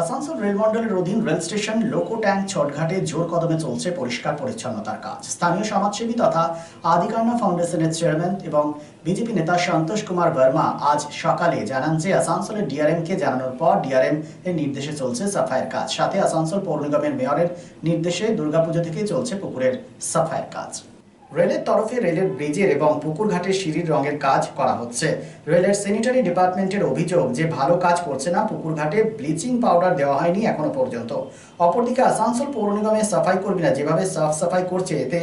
আসানসোল রেলমন্ডলের অধীন rail station, loco tank, ছটঘাটে জোর কদমে চলছে পরিষ্কার পরিচ্ছন্নতার কাজ। স্থানীয় সমাজসেবী তথা আদিকান্না ফাউন্ডেশনের চেয়ারম্যান এবং বিজেপি নেতা সন্তোষ কুমার বর্মা আজ সকালে জানান যে আসানসোলের ডিআরএম কে জানানোর পর ডিআরএম এর নির্দেশে চলছে সাফাইয়ের কাজ। সাথে আসানসোল পৌর নিগমের মেয়রের নির্দেশে দুর্গাপুজো থেকেই চলছে পুকুরের সাফাইয়ের কাজ। রেলের তরফে রেলের ব্রিজের এবং পুকুরঘাটের সিঁড়ির রঙের কাজ করা হচ্ছে। রেলের স্যানিটারি ডিপার্টমেন্টের অভিযোগ যে ভালো কাজ করছে না পুকুরঘাটে ব্লিচিং পাউডার দেওয়া হয়নি এখনও পর্যন্ত। অপরদিকে আসানসোল পৌর নিগমের সাফাই কর্মীরা যেভাবে সাফ সাফাই করছে, এতে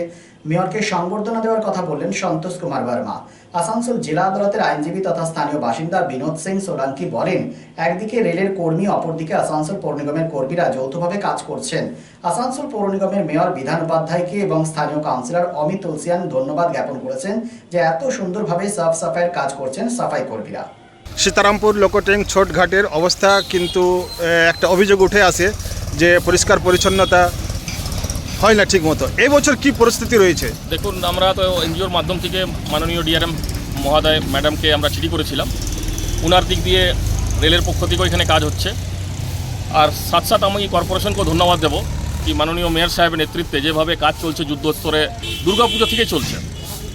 মেয়রকে সংবর্ধনা দেওয়ার কথা বললেন সন্তোষ কুমার বর্মা। আসানসোল জেলা আদালতের আইনজীবী তথা স্থানীয় বাসিন্দা বিনোদ সিং সোলাঙ্কি বলেন, একদিকে রেলের কর্মী, অপরদিকে আসানসোল পৌর নিগমের কর্মীরা যৌথভাবে কাজ করছেন। আসানসোল পৌর নিগমের মেয়র বিধান উপাধ্যায়কে এবং স্থানীয় কাউন্সিলর অমিত তুলসিয়ান ধন্যবাদ জ্ঞাপন করেছেন যে এত সুন্দরভাবে সাফ সাফাইয়ের কাজ করছেন সাফাই কর্মীরা। সীতারামপুর লোকোট্যাঙ্ক ছোটঘাটের অবস্থা কিন্তু একটা অভিযোগ উঠে আসে যে পরিষ্কার পরিচ্ছন্নতা হয় না ঠিক মতো। এই বছর কি পরিস্থিতি রয়েছে? দেখুন, আমরা তো এনজিওর মাধ্যম থেকে মাননীয় ডিআরএম মহোদয় ম্যাডামকে আমরা চিঠি করেছিলাম। ওনার দিক দিয়ে রেলের পক্ষ থেকেও এখানে কাজ হচ্ছে। আর সাথ সাথ আমি কর্পোরেশনকেও ধন্যবাদ দেবো কি মাননীয় মেয়র সাহেবের নেতৃত্বে যেভাবে কাজ চলছে যুদ্ধস্তরে, দুর্গাপুজো থেকে চলছে।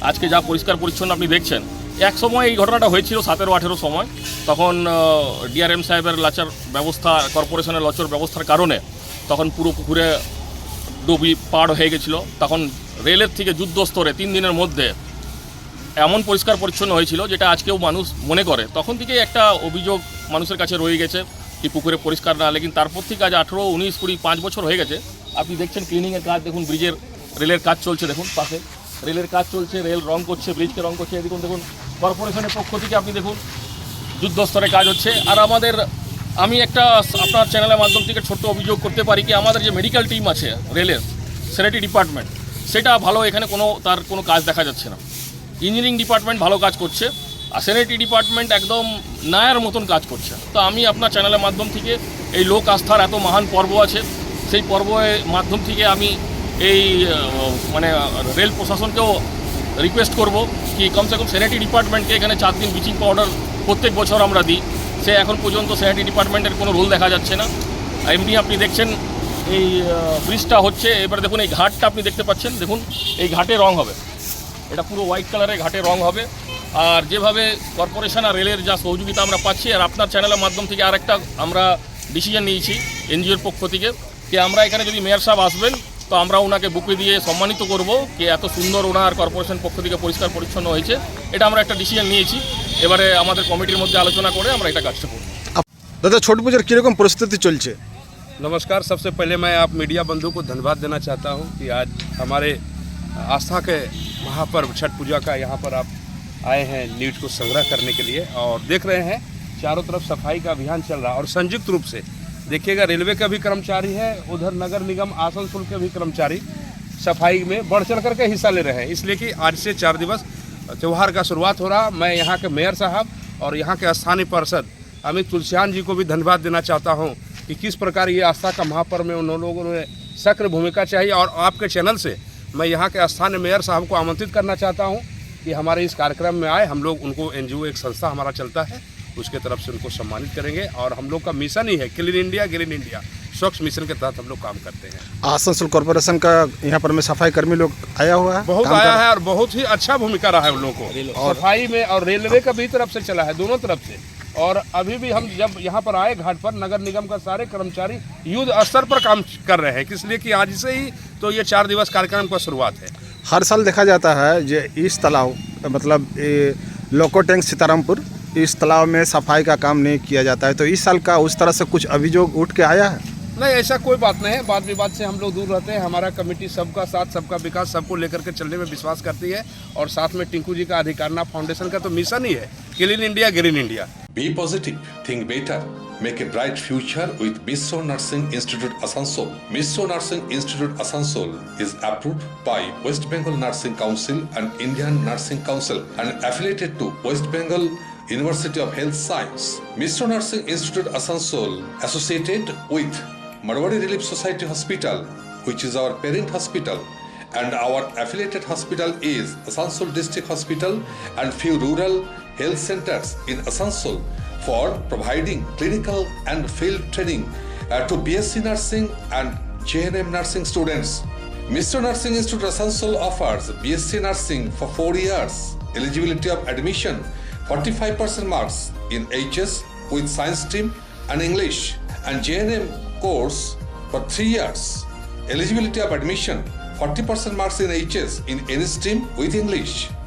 আজকে যা পরিষ্কার পরিচ্ছন্ন আপনি দেখছেন, এক সময় এই ঘটনাটা হয়েছিল সতেরো আঠেরো সময়। তখন ডিআরএম সাহেবের লাচার ব্যবস্থা, কর্পোরেশনের লচর ব্যবস্থার কারণে তখন পুরো পুকুরে ডুবি পাড় হয়ে গেছিল। তখন রেলের থেকে যুদ্ধস্তরে তিন দিনের মধ্যে এমন পরিষ্কার পরিচ্ছন্ন হয়েছিল যেটা আজকেও মানুষ মনে করে। তখন থেকে একটা অভিযোগ মানুষের কাছে রয়ে গেছে কি পুকুরে পরিষ্কার না লেকিন তারপর থেকে আজ আঠেরো, উনিশ, কুড়ি, পাঁচ বছর হয়ে গেছে। আপনি দেখছেন ক্লিনিংয়ের কাজ, দেখুন ব্রিজের রেলের কাজ চলছে, দেখুন পাশে। রেলের কাজ চলছে রেল রং করছে ব্রিজকে রং করছে, এদিকে দেখুন কর্পোরেশনের পক্ষ থেকে আপনি দেখুন, যুদ্ধস্তরে কাজ হচ্ছে। আর আমাদের আমি একটা আপনার চ্যানেলের মাধ্যম থেকে ছোট্ট অভিযোগ করতে পারি কি আমাদের যে মেডিকেল টিম আছে রেলের স্যানিটারি ডিপার্টমেন্ট সেটা ভালো, এখানে কোনো, তার কোনো কাজ দেখা যাচ্ছে না। ইঞ্জিনিয়ারিং ডিপার্টমেন্ট ভালো কাজ করছে, আর স্যানিটারি ডিপার্টমেন্ট একদম নায়ার মতন কাজ করছে। তো আমি আপনার চ্যানেলের মাধ্যম থেকে এই লোক আস্থার এত মহান পর্ব আছে, সেই পর্বের মাধ্যম থেকে আমি এই মানে রেল প্রশাসনকেও রিকোয়েস্ট করব কি কমসে কম স্যানিটারি ডিপার্টমেন্টকে এখানে চার দিন ব্লিচিং পাউডার প্রত্যেক বছর আমরা দিই। সে এখন পর্যন্ত স্যানিটারি ডিপার্টমেন্টের কোনো রোল দেখা যাচ্ছে না। এমনি আপনি দেখছেন, এই ব্রিজটা হচ্ছে, এবার দেখুন এই ঘাটটা আপনি দেখতে পাচ্ছেন, দেখুন, এই ঘাটে রং হবে। এটা পুরো হোয়াইট কালারের ঘাটে রং হবে। আর যেভাবে কর্পোরেশন আর রেলের যা সহযোগিতা আমরা পাচ্ছি, আর আপনার চ্যানেলের মাধ্যম থেকে আরেকটা আমরা ডিসিশন নিয়েছি এনজিওর পক্ষ থেকে, যে আমরা এখানে যদি মেয়র সাহেব আসবেন, তো আমরা ওনাকে বুকে দিয়ে সম্মানিত করব, যে এত সুন্দর ওনার কর্পোরেশন পক্ষ থেকে পরিষ্কার পরিচ্ছন্ন হয়েছে। এটা আমরা একটা ডিসিশন নিয়েছি। এবারে আমাদের কমিটির মধ্যে আলোচনা করে আমরা এটা কাজটা করব দাদা ছোট পুজোর কীরকম পরিস্থিতি চলছে नमस्कार सबसे पहले मैं आप मीडिया बंधु को धन्यवाद देना चाहता हूं कि आज हमारे आस्था के महापर्व छठ पूजा का यहाँ पर आप आए हैं न्यूज को संग्रह करने के लिए और देख रहे हैं चारों तरफ सफाई का अभियान चल रहा है और संयुक्त रूप से देखिएगा रेलवे का भी कर्मचारी है उधर नगर निगम आसनसोल के भी कर्मचारी सफाई में बढ़ चढ़ करके हिस्सा ले रहे हैं इसलिए कि आज से चार दिवस त्यौहार का शुरुआत हो रहा। मैं यहाँ के मेयर साहब और यहाँ के स्थानीय पार्षद अमित तुलसियान जी को भी धन्यवाद देना चाहता हूँ कि किस प्रकार ये आस्था का महापर्व में उन लोगों ने सक्रिय भूमिका चाहिए और आपके चैनल से मैं यहाँ के स्थानीय मेयर साहब को आमंत्रित करना चाहता हूँ कि हमारे इस कार्यक्रम में आए। हम लोग उनको एनजीओ एक संस्था हमारा चलता है, उसके तरफ़ से उनको सम्मानित करेंगे और हम लोग का मिशन ही है, clean India, green India. Swachh mission के तहत हम लोग काम करते हैं। आसनसोल कॉरपोरेशन का यहाँ पर में सफ़ाई कर्मी लोग आया हुआ है बहुत आया है और बहुत ही अच्छा भूमिका रहा है उन लोगों को। सफ़ाई में और रेलवे का भी तरफ़ से चला है दोनों तरफ़ से। और अभी भी हम जब यहाँ पर आए घाट पर नगर निगम का सारे कर्मचारी युद्ध स्तर पर काम कर रहे हैं। इसलिए कि आज से ही तो ये चार दिवस कार्यक्रम का शुरुआत है। हर साल देखा जाता है जो इस तालाब मतलब लोको टैंक सीतारामपुर इस तालाब में सफ़ाई का काम नहीं किया जाता है। तो इस साल का उस तरह से कुछ अभियोग उठ के आया है? नहीं ऐसा कोई बात नहीं है। बात विवाद से हम लोग दूर रहते हैं। हमारा कमेटी सबका साथ सबका विकास सबको लेकर के चलने में विश्वास करती है। और साथ में टिंकू जी का अधिकारना फाउंडेशन का तो मिशन ही है। Clean India green India be positive think better make a bright future with Vishwa nursing institute Asansol Vishwa nursing institute Asansol is approved by west Bengal nursing council and Indian nursing council and affiliated to west Bengal University of Health Science, Mr. Nursing Institute Asansol, associated with Marwari Relief Society Hospital, which is our parent hospital and our affiliated hospital is Asansol District Hospital and few rural health centers in Asansol for providing clinical and field training uh, to BSc Nursing and JNM Nursing students. Mr. Nursing Institute Asansol offers BSc Nursing for 4 years. Eligibility of admission 45% marks in HS with science stream and English and JNM course for three years. Eligibility of admission 40% marks in HS in any stream with English.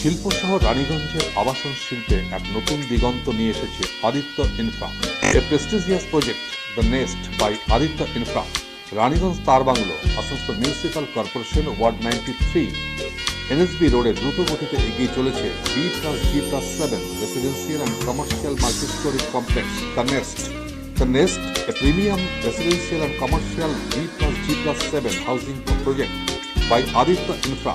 শিল্প শহর রানীগঞ্জের আবাসন শিল্পে এক নতুন দিগন্ত নিয়ে এসেছে Aditya infra. A prestigious project the nest by Aditya infra. Raniganj Tar Bungalow Asansol municipal corporation ward ninety three NSB রোডে দ্রুত গতিতে এগিয়ে চলেছে B plus G plus seven residential and commercial multistorey complex the nest The Nest, a premium residential and commercial B plus G plus 7 housing project by Aditya Infra,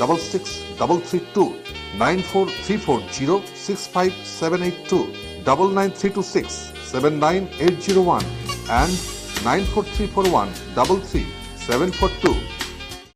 double six double three two nine four three four zero six five seven eight two double nine three two six seven nine eight zero one and nine four three four one double three seven four two